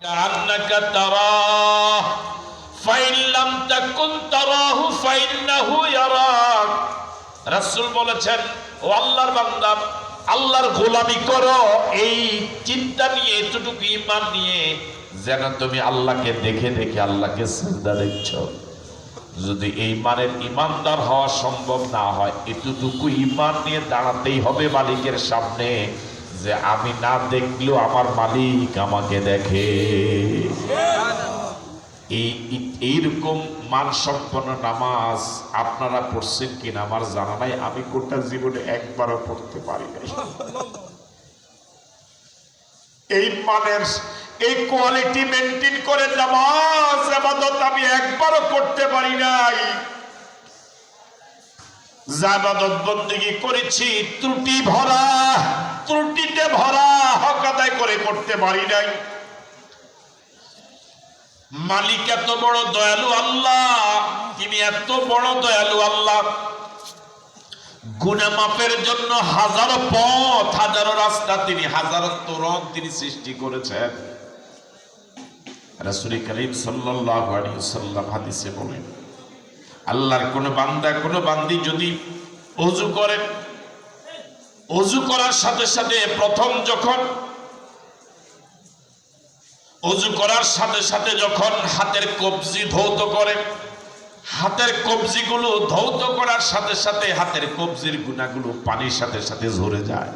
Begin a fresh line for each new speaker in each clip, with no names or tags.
كأنك تراه فإن لم تكن تراه فإنه يراك রাসূল বলেছেন ও আল্লাহর বান্দা আল্লাহর গোলামি করো এই চিন্তা নিয়ে এতটুকু ইমান নিয়ে যেন তুমি আল্লাহকে দেখে দেখে আল্লাহকে শ্রদ্ধা দেখছো যদি এই মানের ইমানদার হওয়া সম্ভব না হয় এতটুকু ইমান নিয়ে দাঁড়াতেই হবে মালিকের সামনে যে আমি না দেখলেও আমার মালিক আমাকে দেখে। এই এই- এইরকম মানসম্পন্ন নামাজ আপনারা পড়ছেন কিনা আমার জানা নাই, আমি কোনটা জীবনে একবারও পড়তে পারি নাই। এই মানের এই কোয়ালিটি মেনটেন করে নামাজ আমি একবারও করতে পারি নাই। জাবাদত বন্দিগি করেছি, ত্রুটি ভরা, ত্রুটিতে ভরা, হক আদায় করে করতে পারি নাই। মালিক এত বড় দয়ালু আল্লাহ, তিনি এত বড় দয়ালু আল্লাহ। গুনা মাপের জন্য হাজারো পথ, হাজারো রাস্তা তিনি, হাজারো তোরণ তিনি সৃষ্টি করেছেন। রাসূল করিম সাল্লাল্লাহু আলাইহি সাল্লাম হাদিসে বলেন আল্লাহর কোন বান্দা, কোন বান্দি যদি অজু করেন অজু করার সাথে সাথে প্রথম যখন, অজু করার সাথে সাথে যখন হাতের কবজি ধৌত করে, হাতের কবজিগুলো ধৌত করার সাথে সাথে হাতের কবজির গুণাগুলো পানির সাথে সাথে ঝরে যায়।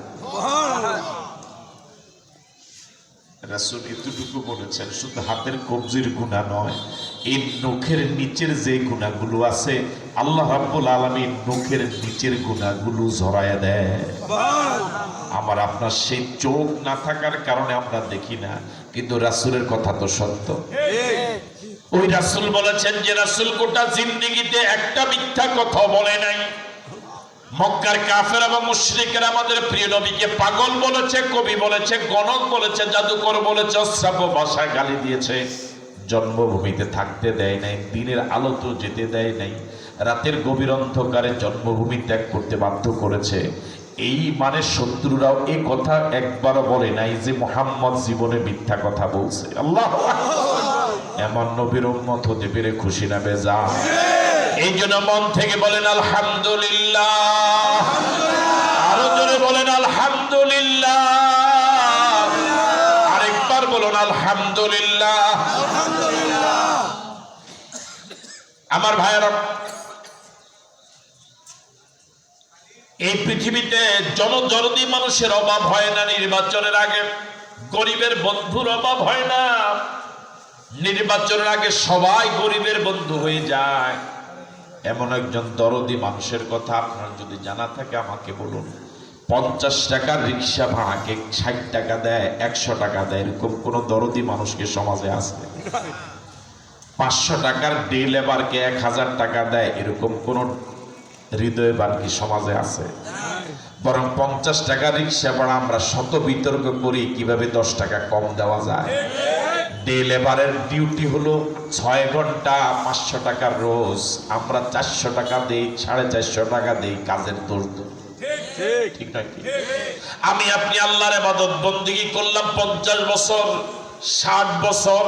রাসূল এতটুকু বলেছেন শুধু হাতের কবজির গুণা নয় এই নখের নিচের যে গুণাগুলো আছে আল্লাহ রাব্বুল আলামিন নখের নিচের গুণাগুলো ঝরায়া দেয়। আমার আপনার সেই চোখ না থাকার কারণে আমরা দেখি না কিন্তু রাসূলের কথা তো সত্য। ওই রাসূল বলেছেন যে রাসূল গোটা জিন্দেগিতে একটা মিথ্যা কথা বলে নাই। মক্কার কাফের এবং মুশরিকের আমাদের প্রিয় নবীকে পাগল বলেছে, কবি বলেছে, গণক বলেছে, জাদুকর বলেছে, অশ্রাব্য ভাষায় গালি দিয়েছে। জন্মভূমিতে থাকতে দেয় নাই, দিনের আলো তো যেতে দেয় নাই, রাতের গভীর অন্ধকারে জন্মভূমি ত্যাগ করতে বাধ্য করেছে। এই মানে শত্রুরাও এই কথা একবারও বলে নাই যে মোহাম্মদ জীবনে মিথ্যা কথা বলছে। আল্লাহ এমন নবীর উম্মত হতে পেরে খুশি না বেজা এই জন্য মন থেকে বলেন আলহামদুলিল্লাহ। আরও জোরে বলেন আলহামদুলিল্লাহ। আরেকবার বলুন আলহামদুলিল্লাহ। আমার ভাইয়েরা এই পৃথিবীতে জনজরদি মানুষের অভাব হয় না নির্বাচনের আগে গরিবের বন্ধুর অভাব হয় না। নির্বাচনের আগে সবাই গরিবের বন্ধু হয়ে যায়। এমন একজন দরদি মানুষের কথা আপনার যদি জানা থাকে, আমাকে বলুন। পঞ্চাশ টাকার রিক্সা ভাড়াকে ষাট টাকা দেয়, একশো টাকা দেয়, এরকম কোন দরদি মানুষকে সমাজে আছে পাঁচশো টাকার ডে লেবারকে এক হাজার টাকা দেয়, এরকম কোন হৃদয়বান কি সমাজে আছে? বরং পঞ্চাশ টাকা রিক্সা ভাড়া আমরা শত বিতর্ক করি, কীভাবে দশ টাকা কম দেওয়া যায়? ডে লেবারের ডিউটি হলো ছয় ঘণ্টা পাঁচশো টাকার রোজ আমরা চারশো টাকা দিই, সাড়ে চারশো টাকা দিই কাজের দিই। ঠিক নয় কি? আমি আপনি আল্লাহর এবাদত বন্দিগি করলাম পঞ্চাশ বছর, ষাট বছর,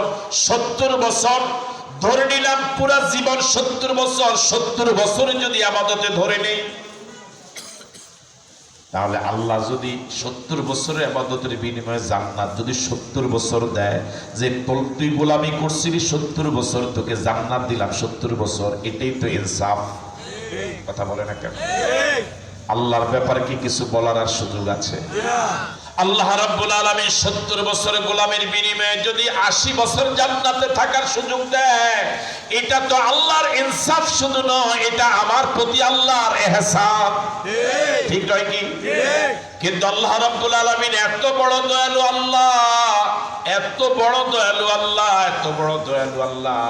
সত্তর বছর ধরে নিলাম পুরা জীবন সত্তর বছর, সত্তর বছরে যদি আবাদতে ধরে নেই তাহলে আল্লাহ যদি সত্তর বছরের আবাদতের বিনিময়ে জান্নাত যদি সত্তর বছর দেয় যে তুই গোলামি করছিলি সত্তর বছর তোকে জান্নাত দিলাম সত্তর বছর এটাই তো ইনসাফ। কথা বলে না কেন? আল্লাহর ব্যাপারে কি কিছু বলার আর সুযোগ আছে? আল্লাহ রাব্বুল আলামিন 70 বছরের গোলামের বিনিময়ে যদি 80 বছর জান্নাতে থাকার সুযোগ দেয় এটা তো আল্লাহর ইনসাফ শুধু নয় এটা আমার প্রতি আল্লাহর ইহসান ঠিক। নয় কি? কিন্তু আল্লাহ রাব্বুল আলামিন এত বড় দয়ালু আল্লাহ এত বড় দয়ালু আল্লাহ এত বড় দয়ালু আল্লাহ।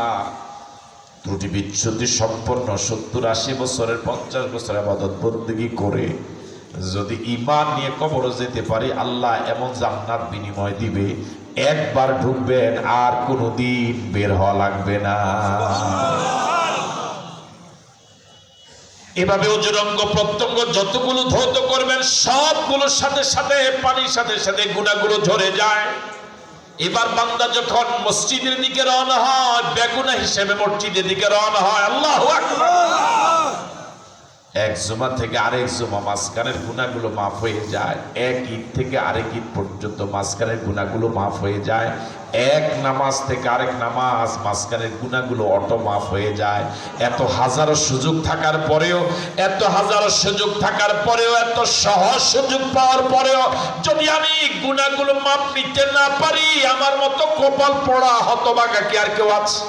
ত্রুটি বিচ্ছুতি সম্পন্ন সত্তর আশি বছরের পঞ্চাশ বছর আবাদত বন্দী করে যদি ইমান নিয়ে কবর যেতে পারি, আল্লাহ এমন জান্নাত বিনিময় দিবে, একবার ঢুকবেন আর কোনোদিন বের হওয়া লাগবে না। এভাবে অজরঙ্গ প্রত্যঙ্গ যতগুলো ধৌত করবেন, সবগুলোর সাথে সাথে, পানির সাথে সাথে গুণাগুলো ঝরে যায়। এবার বান্দা যখন মসজিদের দিকে রওনা হয়, বেগুনা হিসেবে মসজিদের দিকে রওনা হয়, আল্লাহ এক জুমা থেকে আরেক জুমা, মাঝখানের গুণাগুলো মাফ হয়ে যায়। এক ঈদ থেকে আরেক ঈদ পর্যন্ত মাঝখানের গুণাগুলো মাফ হয়ে যায়। এক নামাজ থেকে আরেক নামাজ মাঝখানের গুণাগুলো অটো মাফ হয়ে যায়। এত হাজারো সুযোগ থাকার পরেও এত হাজারো সুযোগ থাকার পরেও এত সহজ সুযোগ পাওয়ার পরেও যদি আমি গুণাগুলো মাপ নিতে না পারি আমার মতো কপাল পড়া হতবাগা কি আর কেউ আছে?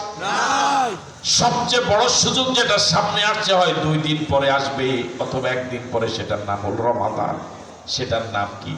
সবচেয়ে বড় সুযোগ যেটা সামনে আসছে হয় দুই দিন পরে আসবে অথবা একদিন পরে সেটার নাম হল রমাদান। সেটার নাম কি?